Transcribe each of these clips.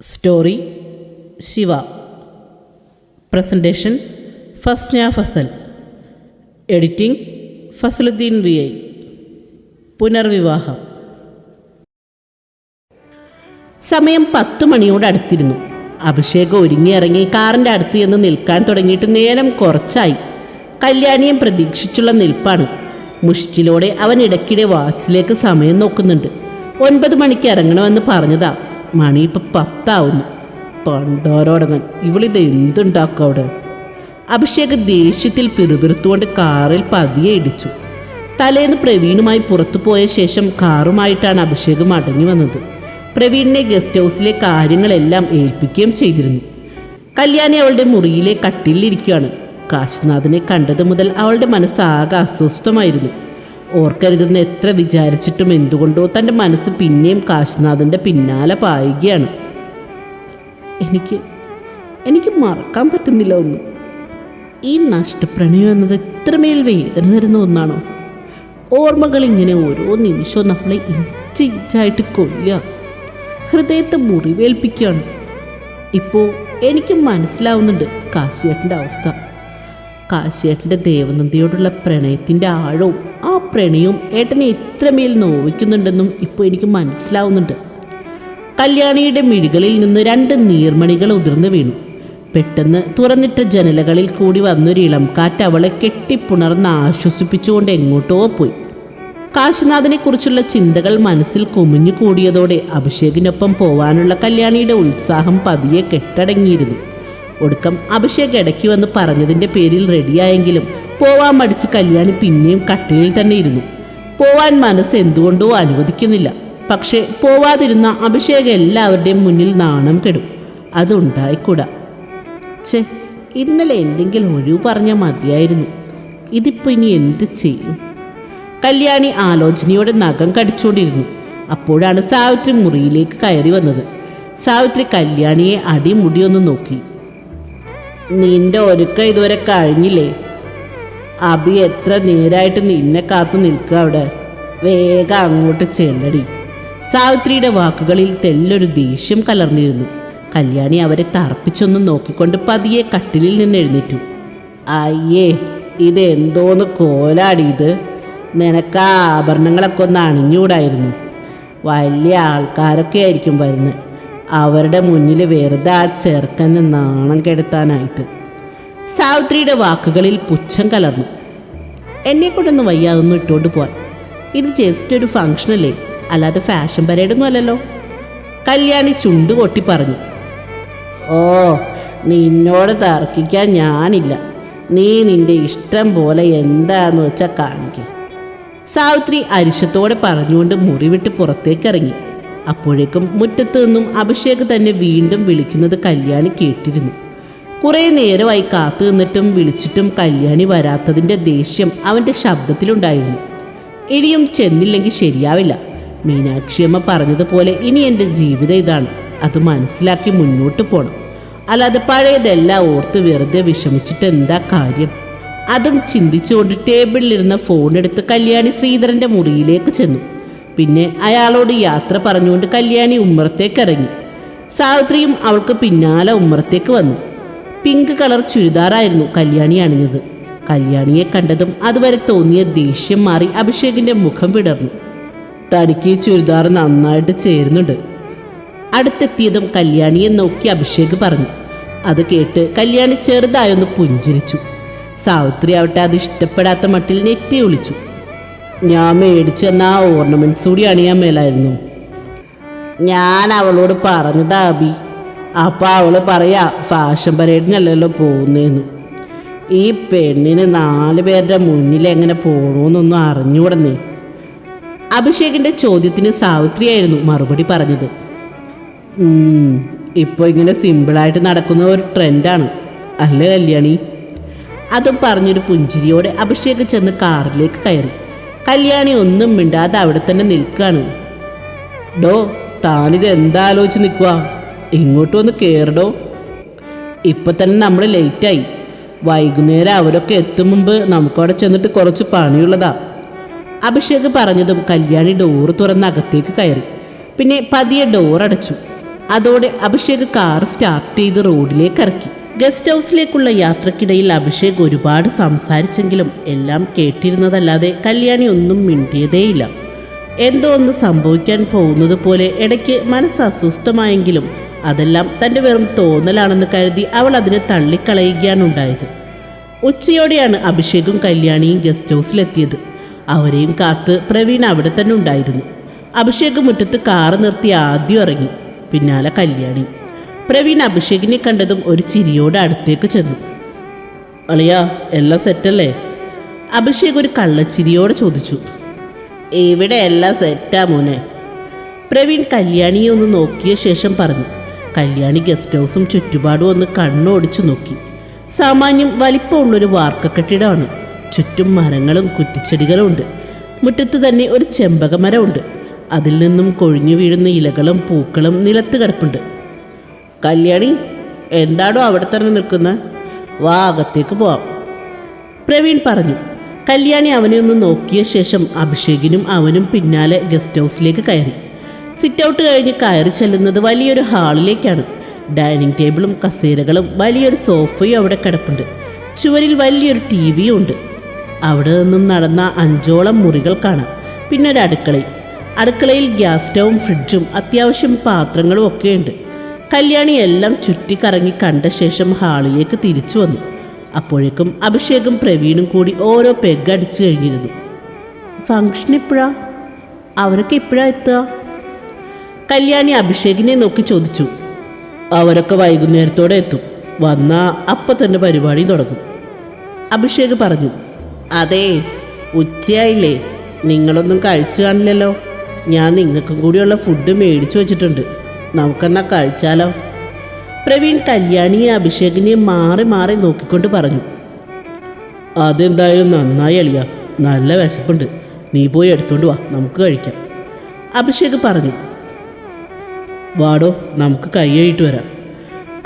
Story Shiva presentation Fasna Fasal editing Fasaluddeen V I പുനർവിവാഹം സമയം പത്ത് മണിയോട് അടുത്തിരുന്നു. അഭിഷേക് ഒരുങ്ങിയിറങ്ങി കാറിന്റെ അടുത്ത് ചെന്ന് നിൽക്കാൻ തുടങ്ങിയിട്ട് നേരം കുറച്ചായി. കല്യാണിയും പ്രതീക്ഷിച്ചുള്ള നിൽപ്പാണ്. മുഷ്ടിലോടെ അവൻ ഇടയ്ക്കിടെ വാച്ചിലേക്ക് സമയം നോക്കുന്നുണ്ട്. ഒൻപത് മണിക്ക് ഇറങ്ങണമെന്ന് പറഞ്ഞതാ. മണി ഇപ്പം പത്താവുന്നു. പണ്ടോരോടങ്ങൻ ഇവളിത് എന്തുണ്ടാക്കും അവിടെ? അഭിഷേക് ദേഷ്യത്തിൽ പിറുപിറുത്തുകൊണ്ട് കാറിൽ പതിയെ ഇടിച്ചു. തലേന്ന് പ്രവീണുമായി പുറത്തു പോയ ശേഷം കാറുമായിട്ടാണ് അഭിഷേക് മടങ്ങി വന്നത്. പ്രവീണിനെ ഗസ്റ്റ് ഹൗസിലെ കാര്യങ്ങളെല്ലാം ഏൽപ്പിക്കുകയും ചെയ്തിരുന്നു. കല്യാണി അവളുടെ മുറിയിലെ കട്ടിലിരിക്കുകയാണ് കാശിനാഥിനെ കണ്ടത് മുതൽ അവളുടെ മനസ്സ് ആകെ അസ്വസ്ഥമായിരുന്നു. ഓർക്കരുതെന്ന് എത്ര വിചാരിച്ചിട്ടും എന്തുകൊണ്ടോ തന്റെ മനസ്സ് പിന്നെയും കാശിനാഥന്റെ പിന്നാലെ പായുകയാണ്. എനിക്ക് എനിക്ക് മറക്കാൻ പറ്റുന്നില്ല ഒന്നും. ഈ നഷ്ടപ്രണയം എന്നത് ഇത്രമേൽ വേദന തരുന്ന ഒന്നാണോ? ഓർമ്മകൾ ഇങ്ങനെ ഓരോ നിമിഷവും നമ്മളെ ഇഞ്ചി ഇഞ്ചായിട്ട് ഹൃദയത്തെ മുറിവേൽപ്പിക്കുകയാണ്. ഇപ്പോൾ എനിക്ക് മനസ്സിലാവുന്നുണ്ട് കാശിയേട്ടന്റെ അവസ്ഥ. കാശിയേട്ടന്റെ ദേവനന്ദിയോടുള്ള പ്രണയത്തിന്റെ ആഴവും ആ പ്രണയവും ഏട്ടനെ ഇത്രമേൽ നോവിക്കുന്നുണ്ടെന്നും ഇപ്പോൾ എനിക്ക് മനസ്സിലാവുന്നുണ്ട്. കല്യാണിയുടെ മിഴികളിൽ നിന്ന് രണ്ട് നീർമണികൾ ഉതിർന്നു വീണു. പെട്ടെന്ന് തുറന്നിട്ട ജനലകളിൽ കൂടി വന്നൊരു ഇളം കാറ്റ് അവളെ കെട്ടിപ്പുണർന്ന് ആശ്വസിപ്പിച്ചുകൊണ്ട് എങ്ങോട്ടോ പോയി. കാശിനാഥനെ കുറിച്ചുള്ള ചിന്തകൾ മനസ്സിൽ കുമിഞ്ഞു കൂടിയതോടെ അഭിഷേകിനൊപ്പം പോവാനുള്ള കല്യാണിയുടെ ഉത്സാഹം പതിയെ കെട്ടടങ്ങിയിരുന്നു. ഒടുക്കം അഭിഷേക് ഇടയ്ക്ക് വന്ന് പറഞ്ഞതിന്റെ പേരിൽ റെഡിയായെങ്കിലും പോവാൻ മടിച്ച് കല്യാണി പിന്നെയും കട്ടിലിൽ തന്നെ ഇരുന്നു. പോവാൻ മനസ്സ് എന്തുകൊണ്ടോ അനുവദിക്കുന്നില്ല. പക്ഷേ പോവാതിരുന്ന അഭിഷേക് എല്ലാവരുടെയും മുന്നിൽ നാണം കെടും. അതുണ്ടായിക്കൂടാ. ചേ ഇന്നലെ എന്തെങ്കിലും ഒഴിവ് പറഞ്ഞാൽ മതിയായിരുന്നു. ഇതിപ്പോൾ ഇനി എന്ത് ചെയ്യും? കല്യാണി ആലോചനയോടെ നഖം കടിച്ചുകൊണ്ടിരുന്നു അപ്പോഴാണ് സാവിത്രി മുറിയിലേക്ക് കയറി വന്നത്. സാവിത്രി കല്യാണിയെ അടിമുടിയൊന്ന് നോക്കി. നിന്റെ ഒരുക്ക ഇതുവരെ കഴിഞ്ഞില്ലേ? അബി എത്ര നേരായിട്ട് നിന്നെ കാത്തു നിൽക്കുക അവിടെ. വേഗം അങ്ങോട്ട് ചെല്ലടി. സാവിത്രിയുടെ വാക്കുകളിൽ തെല്ലൊരു ദേഷ്യം കലർന്നിരുന്നു. കല്യാണി അവരെ തറപ്പിച്ചൊന്ന് നോക്കിക്കൊണ്ട് പതിയെ കട്ടിലിൽ നിന്ന് എഴുന്നേറ്റു. അയ്യേ ഇത് എന്തോന്ന് കോലാടി ഇത്. നിനക്ക് ആഭരണങ്ങളൊക്കെ ഒന്ന് അണിഞ്ഞുകൂടായിരുന്നു. വലിയ ആൾക്കാരൊക്കെ ആയിരിക്കും വരുന്നത്. അവരുടെ മുന്നിൽ വെറുതെ ആ ചെറുക്കന്ന് നാണം കെടുത്താനായിട്ട്. സാവിത്രിയുടെ വാക്കുകളിൽ പുച്ഛം കലർന്നു. എന്നെ കൊണ്ടൊന്നും വയ്യ അതൊന്നും ഇട്ടുകൊണ്ട് പോവാൻ. ഇത് ജസ്റ്റ് ഒരു ഫംഗ്ഷനല്ലേ അല്ലാതെ ഫാഷൻ പരേഡൊന്നും അല്ലല്ലോ. കല്യാണി ചുണ്ട് കൊട്ടി പറഞ്ഞു. ഓ നിന്നോട് തർക്കിക്കാൻ ഞാനില്ല. നീ നിന്റെ ഇഷ്ടം പോലെ എന്താന്ന് വെച്ചാൽ കാണിക്കും. സാവിത്രി അരിശത്തോടെ പറഞ്ഞുകൊണ്ട് മുറിവിട്ട് പുറത്തേക്കിറങ്ങി അപ്പോഴേക്കും മുറ്റത്തു നിന്നും അഭിഷേക് തന്നെ വീണ്ടും വിളിക്കുന്നത് കല്യാണി കേട്ടിരുന്നു. കുറേ നേരമായി കാത്തു നിന്നിട്ടും വിളിച്ചിട്ടും കല്യാണി വരാത്തതിന്റെ ദേഷ്യം അവന്റെ ശബ്ദത്തിലുണ്ടായിരുന്നു. ഇനിയും ചെന്നില്ലെങ്കിൽ ശരിയാവില്ല. മീനാക്ഷിയമ്മ പറഞ്ഞതുപോലെ ഇനി എന്റെ ജീവിതം ഇതാണ്. അത് മനസ്സിലാക്കി മുന്നോട്ട് പോകണം അല്ലാതെ പഴയതെല്ലാം ഓർത്ത് വെറുതെ വിഷമിച്ചിട്ട് എന്താ കാര്യം? അതും ചിന്തിച്ചുകൊണ്ട് ടേബിളിലിരുന്ന ഫോണെടുത്ത് കല്യാണി ശ്രീധരന്റെ മുറിയിലേക്ക് ചെന്നു. പിന്നെ അയാളോട് യാത്ര പറഞ്ഞുകൊണ്ട് കല്യാണി ഉമ്മറത്തേക്ക് ഇറങ്ങി. സാവിത്രിയും അവൾക്ക് പിന്നാലെ ഉമ്മറത്തേക്ക് വന്നു. പിങ്ക് കളർ ചുരിദാറായിരുന്നു കല്യാണി അണിഞ്ഞത്. കല്യാണിയെ കണ്ടതും അതുവരെ തോന്നിയ ദേഷ്യം മാറി അഭിഷേകിന്റെ മുഖം വിടർന്നു. തനിക്ക് ഈ ചുരിദാർ നന്നായിട്ട് ചേരുന്നുണ്ട്. അടുത്തെത്തിയതും കല്യാണിയെ നോക്കി അഭിഷേക് പറഞ്ഞു. അത് കേട്ട് കല്യാണി ചെറുതായൊന്ന് പുഞ്ചിരിച്ചു. സാവിത്രി ആവട്ടെ അത് ഇഷ്ടപ്പെടാത്ത മട്ടിൽ നെറ്റി ഒളിച്ചു. ഞാൻ മേടിച്ചു തന്ന ആ ഓർണമെന്റ്സ് കൂടി അണിയാൻ മേലായിരുന്നു. ഞാൻ അവളോട് പറഞ്ഞതാ അബി. അപ്പോൾ അവൾ പറയാ ഫാഷൻ പരേഡിനല്ലല്ലോ പോകുന്നതെന്ന് ഈ പെണ്ണിന് നാല് പേരുടെ മുന്നിൽ എങ്ങനെ പോകണമെന്നൊന്നും അറിഞ്ഞുകൂടന്നേ. അഭിഷേകിന്റെ ചോദ്യത്തിന് സാവിത്രിയായിരുന്നു മറുപടി പറഞ്ഞത്. ഇപ്പോൾ ഇങ്ങനെ സിമ്പിളായിട്ട് നടക്കുന്ന ഒരു ട്രെൻഡാണ് അല്ലേ കല്യാണി? അതും പറഞ്ഞൊരു പുഞ്ചിരിയോടെ അഭിഷേക് ചെന്ന് കാറിലേക്ക് കയറി. കല്യാണി ഒന്നും മിണ്ടാതെ അവിടെ തന്നെ നിൽക്കുകയാണ് ഡോ താനിത് എന്താലോചിച്ച് നിൽക്കുക ഇങ്ങോട്ട് വന്ന് കയറടോ ഇപ്പൊ തന്നെ നമ്മൾ ലേറ്റായി. വൈകുന്നേരം അവരൊക്കെ എത്തും മുമ്പ് നമുക്കവിടെ ചെന്നിട്ട് കുറച്ച് പണിയുള്ളതാ. അഭിഷേക് പറഞ്ഞതും കല്യാണി ഡോറ് തുറന്ന് അകത്തേക്ക് കയറി. പിന്നെ പതിയെ ഡോർ അടച്ചു അതോടെ അഭിഷേക് കാർ സ്റ്റാർട്ട് ചെയ്ത് റോഡിലേക്ക് ഇറക്കി. ഗസ്റ്റ് ഹൗസിലേക്കുള്ള യാത്രക്കിടയിൽ അഭിഷേക് ഒരുപാട് സംസാരിച്ചെങ്കിലും എല്ലാം കേട്ടിരുന്നതല്ലാതെ കല്യാണി ഒന്നും മിണ്ടിയതേയില്ല. എന്തോ ഒന്ന് സംഭവിക്കാൻ പോകുന്നത് പോലെ ഇടയ്ക്ക് മനസ്സ് അസ്വസ്ഥമായെങ്കിലും അതെല്ലാം തന്റെ വെറും തോന്നലാണെന്ന് കരുതി അവൾ അതിനെ തള്ളിക്കളയുകയാണുണ്ടായത്. ഉച്ചയോടെയാണ് അഭിഷേകും കല്യാണിയും ഗസ്റ്റ് ഹൗസിലെത്തിയത്. അവരെയും കാത്ത് പ്രവീൺ അവിടെ തന്നെ ഉണ്ടായിരുന്നു. അഭിഷേക് മുറ്റത്ത് കാറ് നിർത്തി ആദ്യം ഇറങ്ങി. പിന്നാലെ കല്യാണി. പ്രവീൺ അഭിഷേകിനെ കണ്ടതും ഒരു ചിരിയോടെ അടുത്തേക്ക് ചെന്നു. അളിയാ എല്ലാം സെറ്റല്ലേ? അഭിഷേക് ഒരു കള്ളച്ചിരിയോടെ ചോദിച്ചു. ഇവിടെ എല്ലാം സെറ്റാ മോനെ. പ്രവീൺ കല്യാണിയെ ഒന്ന് നോക്കിയ ശേഷം പറഞ്ഞു. കല്യാണി ഗസ്റ്റ് ഹൗസും ചുറ്റുപാടും ഒന്ന് കണ്ണോടിച്ചു നോക്കി. സാമാന്യം വലിപ്പമുള്ളൊരു വാർക്ക കെട്ടിടമാണ് ചുറ്റും മരങ്ങളും കുറ്റിച്ചെടികളും ഉണ്ട് മുറ്റത്ത് തന്നെ ഒരു ചെമ്പകമരമുണ്ട്. അതിൽ നിന്നും കൊഴിഞ്ഞു വീഴുന്ന ഇലകളും പൂക്കളും നിലത്ത് കിടപ്പുണ്ട്. കല്യാണി എന്താണോ അവിടെ തന്നെ നിൽക്കുന്നത് വാ അകത്തേക്ക് പോവാം. പ്രവീൺ പറഞ്ഞു കല്യാണി അവനെ ഒന്ന് നോക്കിയ ശേഷം അഭിഷേകിനും അവനും പിന്നാലെ ഗസ്റ്റ് ഹൗസിലേക്ക് കയറി. സിറ്റ് ഔട്ട് കഴിഞ്ഞ് കയറി ചെല്ലുന്നത് വലിയൊരു ഹാളിലേക്കാണ്. ഡൈനിങ് ടേബിളും കസേരകളും വലിയൊരു സോഫയും അവിടെ കിടപ്പുണ്ട്. ചുവരിൽ വലിയൊരു ടി വിയും ഉണ്ട്. അവിടെ നിന്നും നടന്ന അഞ്ചോളം മുറികൾ കാണാം. പിന്നെ അടുക്കളയും. അടുക്കളയിൽ ഗ്യാസ് സ്റ്റവും ഫ്രിഡ്ജും അത്യാവശ്യം പാത്രങ്ങളും ഒക്കെയുണ്ട് കല്യാണി എല്ലാം ചുറ്റിക്കറങ്ങി കണ്ട ശേഷം ഹാളിലേക്ക് തിരിച്ചു വന്നു. അപ്പോഴേക്കും അഭിഷേകും പ്രവീണും കൂടി ഓരോ പെഗ് അടിച്ചു കഴിഞ്ഞിരുന്നു. ഫങ്ഷൻ എപ്പോഴാ അവരൊക്കെ എപ്പോഴാ എത്തുക? കല്യാണി അഭിഷേകിനെ നോക്കി ചോദിച്ചു. അവരൊക്കെ വൈകുന്നേരത്തോടെ എത്തും. വന്നാ അപ്പം തന്നെ പരിപാടി തുടങ്ങും. അഭിഷേക് പറഞ്ഞു. അതെ ഉച്ചയായില്ലേ. നിങ്ങളൊന്നും കഴിച്ചു കാണില്ലല്ലോ. ഞാൻ നിങ്ങൾക്കും കൂടിയുള്ള ഫുഡ് മേടിച്ചു വെച്ചിട്ടുണ്ട്. നമുക്കെന്നാ കഴിച്ചാലോ? പ്രവീൺ കല്യാണിയെ അഭിഷേകിനെ മാറി മാറി നോക്കിക്കൊണ്ട് പറഞ്ഞു. അതെന്തായാലും നന്നായി അളിയ. നല്ല വിശപ്പുണ്ട്. നീ പോയി എടുത്തോണ്ട് വാ. നമുക്ക് കഴിക്കാം. അഭിഷേക് പറഞ്ഞു. വാടോ നമുക്ക് കൈ കഴുകിയിട്ട് വരാം.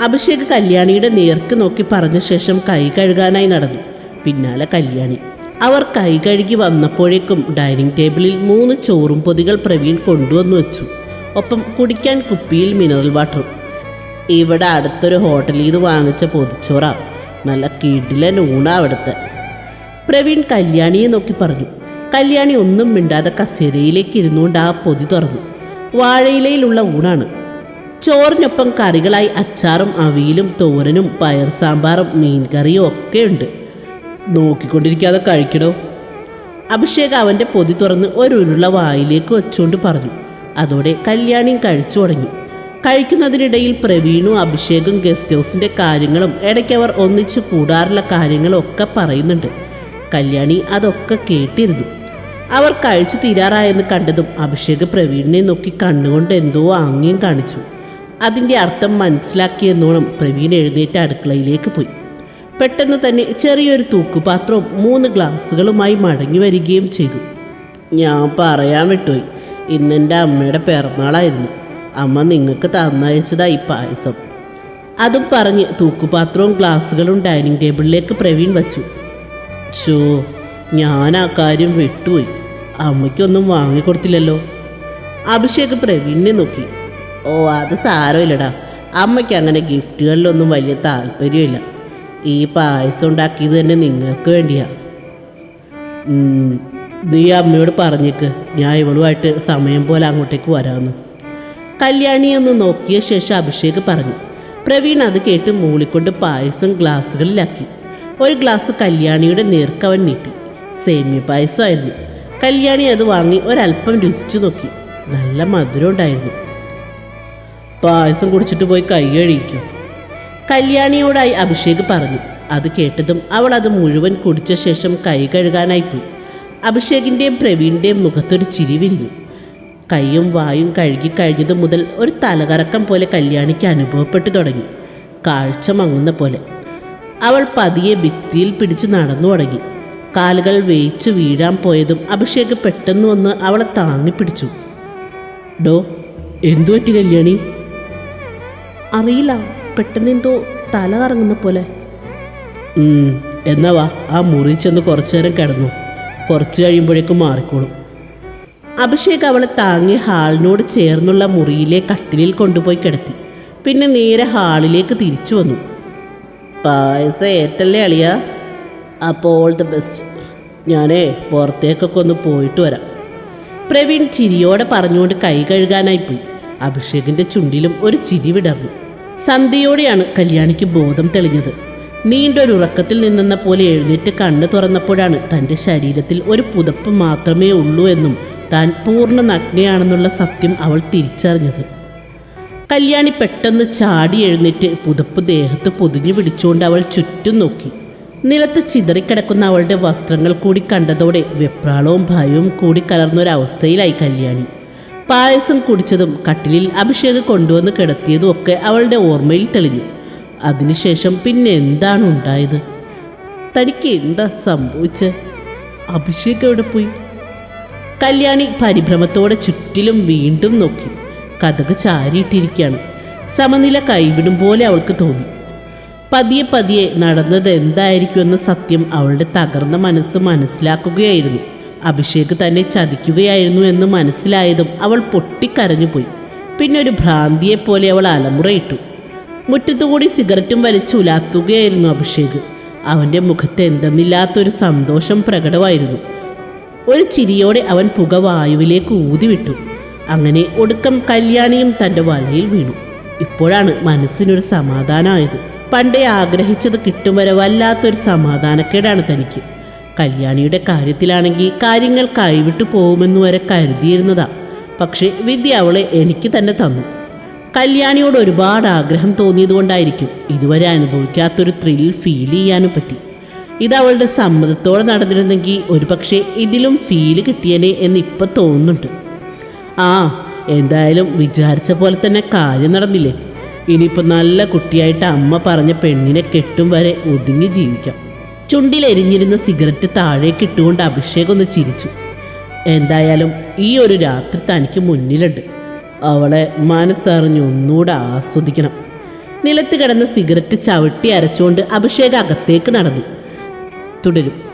അഭിഷേക് കല്യാണിയുടെ നേർക്ക് നോക്കി പറഞ്ഞ ശേഷം കൈ കഴുകാനായി നടന്നു. പിന്നാലെ കല്യാണി. അവർ കൈ കഴുകി വന്നപ്പോഴേക്കും ഡൈനിങ് ടേബിളിൽ മൂന്ന് ചോറും പൊതികൾ പ്രവീൺ കൊണ്ടുവന്നു വെച്ചു. ഒപ്പം കുടിക്കാൻ കുപ്പിയിൽ മിനറൽ വാട്ടറും ഇവിടെ അടുത്തൊരു ഹോട്ടലിൽ നിന്ന് വാങ്ങിച്ച പൊതിച്ചോറ. നല്ല കിടിലൻ ഊണാ അവിടുത്തെ. പ്രവീൺ കല്യാണിയെ നോക്കി പറഞ്ഞു. കല്യാണി ഒന്നും മിണ്ടാതെ കസേരയിലേക്ക് ഇരുന്നുകൊണ്ട് ആ പൊതി തുറന്നു. വാഴയിലയിലുള്ള ഊണാണ്. ചോറിനൊപ്പം കറികളായി അച്ചാറും അവിയലും തോരനും പയർ സാമ്പാറും മീൻകറിയും ഒക്കെ ഉണ്ട്. നോക്കിക്കൊണ്ടിരിക്കാതെ കഴിക്കണോ? അഭിഷേക് അവന്റെ പൊതി തുറന്ന് ഒരു ഉരുള വായിലേക്ക് വെച്ചുകൊണ്ട് പറഞ്ഞു. അതോടെ കല്യാണിയും കഴിച്ചു തുടങ്ങി. കഴിക്കുന്നതിനിടയിൽ പ്രവീണും അഭിഷേകും ഗസ്റ്റ് ഹൗസിന്റെ കാര്യങ്ങളും ഇടയ്ക്ക് അവർ ഒന്നിച്ചു കൂടാറുള്ള കാര്യങ്ങളും ഒക്കെ പറയുന്നുണ്ട്. കല്യാണി അതൊക്കെ കേട്ടിരുന്നു. അവർ കഴിച്ചു തീരാറായെന്ന് കണ്ടതും അഭിഷേക് പ്രവീണിനെ നോക്കി കണ്ണുകൊണ്ട് എന്തോ ആംഗ്യം കാണിച്ചു. അതിന്റെ അർത്ഥം മനസ്സിലാക്കിയെന്നോണം പ്രവീൺ എഴുന്നേറ്റ് അടുക്കളയിലേക്ക് പോയി. പെട്ടെന്ന് തന്നെ ചെറിയൊരു തൂക്കുപാത്രവും മൂന്ന് ഗ്ലാസ്സുകളുമായി മടങ്ങി വരികയും ചെയ്തു. ഞാൻ പറയാൻ വിട്ടുപോയി. ഇന്നെന്റെ അമ്മയുടെ പിറന്നാളായിരുന്നു. അമ്മ നിങ്ങൾക്ക് തന്നയച്ചതാ ഈ പായസം. അതും പറഞ്ഞ് തൂക്കുപാത്രവും ഗ്ലാസ്സുകളും ഡൈനിങ് ടേബിളിലേക്ക് പ്രവീൺ വച്ചു. ചോ ഞാൻ ആ കാര്യം വിട്ടുപോയി. അമ്മയ്ക്കൊന്നും വാങ്ങിക്കൊടുത്തില്ലല്ലോ. അഭിഷേക് പ്രവീണിനെ നോക്കി. ഓ അത് സാരമില്ലടാ. അമ്മയ്ക്ക് അങ്ങനെ ഗിഫ്റ്റുകളിലൊന്നും വലിയ താല്പര്യമില്ല. ഈ പായസം ഉണ്ടാക്കിയത് തന്നെ നിങ്ങൾക്ക് വേണ്ടിയാണ് നീ അമ്മയോട് പറഞ്ഞേക്ക്. ഞാൻ ഇവളുമായിട്ട് സമയം പോലെ അങ്ങോട്ടേക്ക് വരാമെന്ന്. കല്യാണി ഒന്ന് നോക്കിയ ശേഷം അഭിഷേക് പറഞ്ഞു പ്രവീൺ അത് കേട്ട് മൂളിക്കൊണ്ട് പായസം ഗ്ലാസ്സുകളിലാക്കി. ഒരു ഗ്ലാസ് കല്യാണിയുടെ നേർക്കവൻ നീട്ടി. സേമിയ പായസമായിരുന്നു. കല്യാണി അത് വാങ്ങി ഒരല്പം രുചിച്ചു നോക്കി. നല്ല മധുരം ഉണ്ടായിരുന്നു. പായസം കുടിച്ചിട്ട് പോയി കൈ കഴിക്കും കല്യാണിയോടായി അഭിഷേക് പറഞ്ഞു. അത് കേട്ടതും അവൾ അത് മുഴുവൻ കുടിച്ച ശേഷം കൈ കഴുകാനായി പോയി. അഭിഷേകിന്റെയും പ്രവീണിന്റെയും മുഖത്തൊരു ചിരി വിരിഞ്ഞു. കൈയും വായും കഴുകി കഴിഞ്ഞതു മുതൽ ഒരു തലകറക്കം പോലെ കല്യാണിക്ക് അനുഭവപ്പെട്ടു തുടങ്ങി. കാഴ്ച മങ്ങുന്ന പോലെ. അവൾ പതിയെ ഭിത്തിയിൽ പിടിച്ച് നടന്നു തുടങ്ങി. കാലുകൾ വേയിച്ചു വീഴാൻ പോയതും അഭിഷേക് പെട്ടെന്ന് വന്ന് അവളെ താങ്ങി പിടിച്ചു. ഡോ എന്തു പറ്റി കല്യാണി? അറിയില്ല. പെട്ടെന്ന് എന്തോ തല കറങ്ങുന്ന പോലെ. എന്നാ വാ. ആ മുറി ചെന്ന് കുറച്ചു നേരം കിടന്നു. കുറച്ച് കഴിയുമ്പോഴേക്കും മാറിക്കോളും. അഭിഷേക് അവളെ താങ്ങി ഹാളിനോട് ചേർന്നുള്ള മുറിയിലെ കട്ടിലിൽ കൊണ്ടുപോയി കിടത്തി. പിന്നെ നേരെ ഹാളിലേക്ക് തിരിച്ചു വന്നു. പായസം ഏറ്റല്ലേ അളിയ? അപ്പോൾ ഓൾ ദ ബെസ്റ്റ് ഞാനേ പുറത്തേക്കൊക്കെ ഒന്ന് പോയിട്ട് വരാം. പ്രവീൺ ചിരിയോടെ പറഞ്ഞുകൊണ്ട് കൈ കഴുകാനായി പോയി. അഭിഷേകിന്റെ ചുണ്ടിലും ഒരു ചിരി വിടർന്നു. സന്ധ്യയോടെയാണ് കല്യാണിക്ക് ബോധം തെളിഞ്ഞത്. നീണ്ടൊരു ഉറക്കത്തിൽ നിന്നെന്ന പോലെ എഴുന്നേറ്റ് കണ്ണ് തുറന്നപ്പോഴാണ് തന്റെ ശരീരത്തിൽ ഒരു പുതപ്പ് മാത്രമേ ഉള്ളൂ എന്നും താൻ പൂർണ നഗ്നയാണെന്നുള്ള സത്യം അവൾ തിരിച്ചറിഞ്ഞത്. കല്യാണി പെട്ടെന്ന് ചാടി എഴുന്നേറ്റ് പുതപ്പ് ദേഹത്ത് പൊതിഞ്ഞു പിടിച്ചുകൊണ്ട് അവൾ ചുറ്റും നോക്കി. നിലത്ത് ചിതറിക്കിടക്കുന്ന അവളുടെ വസ്ത്രങ്ങൾ കൂടി കണ്ടതോടെ വെപ്രാളവും ഭയവും കൂടി കലർന്നൊരവസ്ഥയിലായി കല്യാണി. പായസം കുടിച്ചതും കട്ടിലിൽ അഭിഷേകം കൊണ്ടുവന്ന് കിടത്തിയതും ഒക്കെ അവളുടെ ഓർമ്മയിൽ തെളിഞ്ഞു. അതിനുശേഷം പിന്നെ എന്താണ് ഉണ്ടായത്? തനിക്ക് എന്താ സംഭവിച്ചത് അഭിഷേക് എവിടെ പോയി? കല്യാണി പരിഭ്രമത്തോടെ ചുറ്റിലും വീണ്ടും നോക്കി. കഥക് ചാരിയിട്ടിരിക്കുകയാണ്. സമനില കൈവിടും പോലെ അവൾക്ക് തോന്നി. പതിയെ പതിയെ നടന്നത് എന്തായിരിക്കുമെന്ന സത്യം അവളുടെ തകർന്ന മനസ്സ് മനസ്സിലാക്കുകയായിരുന്നു. അഭിഷേക് തന്നെ ചതിക്കുകയായിരുന്നു എന്ന് മനസ്സിലായതും അവൾ പൊട്ടിക്കരഞ്ഞുപോയി. പിന്നെ ഒരു ഭ്രാന്തിയെപ്പോലെ അവൾ അലമുറയിട്ടു. മുറ്റത്തുകൂടി സിഗരറ്റും വലിച്ചു ഉലാത്തുകയായിരുന്നു അഭിഷേക്. അവന്റെ മുഖത്ത് എന്തെന്നില്ലാത്തൊരു സന്തോഷം പ്രകടമായിരുന്നു. ഒരു ചിരിയോടെ അവൻ പുക വായുവിലേക്ക് ഊതിവിട്ടു. അങ്ങനെ ഒടുക്കം കല്യാണിയും തന്റെ വലയിൽ വീണു. ഇപ്പോഴാണ് മനസ്സിനൊരു സമാധാനമായത് പണ്ടേ ആഗ്രഹിച്ചത് കിട്ടും വരെ വല്ലാത്തൊരു സമാധാനക്കേടാണ് തനിക്ക്. കല്യാണിയുടെ കാര്യത്തിലാണെങ്കിൽ കാര്യങ്ങൾ കൈവിട്ടു പോകുമെന്ന് വരെ കരുതിയിരുന്നതാ. പക്ഷേ വിദ്യ അവളെ എനിക്ക് തന്നെ തന്നു. കല്യാണിയോട് ഒരുപാട് ആഗ്രഹം തോന്നിയതുകൊണ്ടായിരിക്കും ഇതുവരെ അനുഭവിക്കാത്തൊരു ത്രിൽ ഫീൽ ചെയ്യാനും പറ്റി. ഇത് അവളുടെ സമ്മതത്തോടെ നടന്നിരുന്നെങ്കിൽ ഒരുപക്ഷെ ഇതിലും ഫീൽ കിട്ടിയനെ എന്ന് ഇപ്പം തോന്നുന്നുണ്ട്. ആ എന്തായാലും വിചാരിച്ച പോലെ തന്നെ കാര്യം നടന്നില്ലേ? ഇനിയിപ്പോൾ നല്ല കുട്ടിയായിട്ട് അമ്മ പറഞ്ഞ പെണ്ണിനെ കെട്ടും വരെ ഒതുങ്ങി ജീവിക്കാം. ചുണ്ടിലെരിഞ്ഞിരുന്ന സിഗരറ്റ് താഴേക്ക് ഇട്ടുകൊണ്ട് അഭിഷേകം ഒന്ന് ചിരിച്ചു. എന്തായാലും ഈ ഒരു രാത്രി തനിക്ക് മുന്നിലുണ്ട്. അവളെ മനസ്സറിഞ്ഞ് ഒന്നുകൂടെ ആസ്വദിക്കണം. നിലത്ത് കിടന്ന സിഗരറ്റ് ചവിട്ടി അരച്ചുകൊണ്ട് അഭിഷേക് അകത്തേക്ക് നടന്നു. തുടരും.